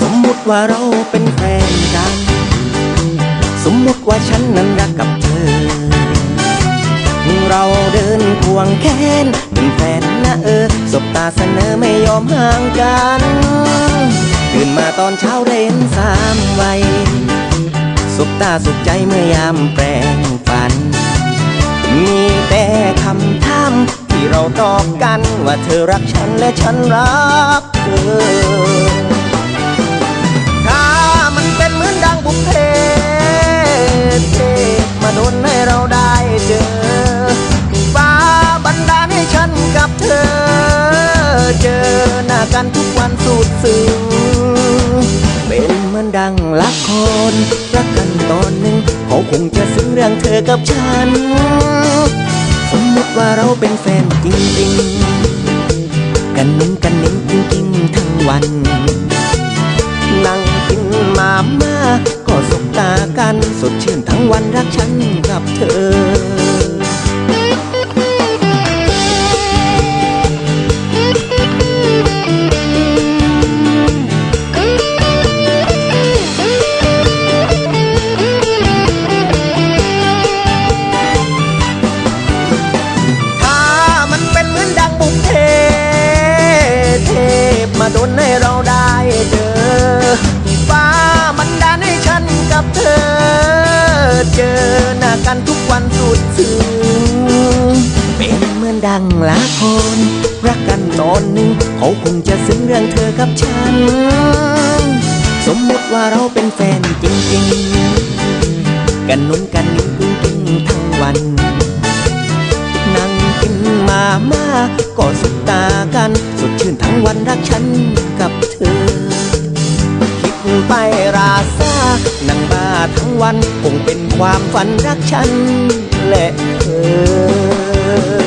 สมมติว่าเราเป็นแฟนกัน สมมติว่าฉันนั้นรักกับ เราเดินควงแขนเป็นแฟนนะเออ สบตาเสนอไม่ยอมห่างกันตื่นมาตอนเช้าเห็นสามวัยสบตาสุขใจเมื่อยามแปลงฟัน มีแต่คำถามที่เราตอบกันว่าเธอรักฉันและฉันรักเธอถ้ามันเป็นเหมือนดังบุพเพเมาโดนให้ กันทุกวันสุดซึ้งเป็นเหมือนดังละครรักกันตอนหนึ่งเขาคงจะซึ้งเรื่องเธอกับฉัน สมมติว่าเราเป็นแฟนจริงๆ กันนุ่งกันนิ่งกิ้งกิ้งทั้งวันนั่งกินมาม่าก็สบตากันสดชื่นทั้งวันรักฉันกับเธอ ดนให้เราได้เจอ ฟ้ามันดานให้ฉันกับเธอ เจอหน้ากันทุกวันสุดซึ้งเป็นเหมือนดังละครรักกันตอนหนึ่งเขาคงจะซึ้งเรื่องเธอกับฉัน สมมติว่าเราเป็นแฟนจริงๆ กันนุ่นกันนิ่งกุ้งกิ้งทั้งวัน นั่งกินมาม่าก็สบ ไปราซานั่งบ้าทั้งวัน คงเป็นความฝันรักฉัน และเธอ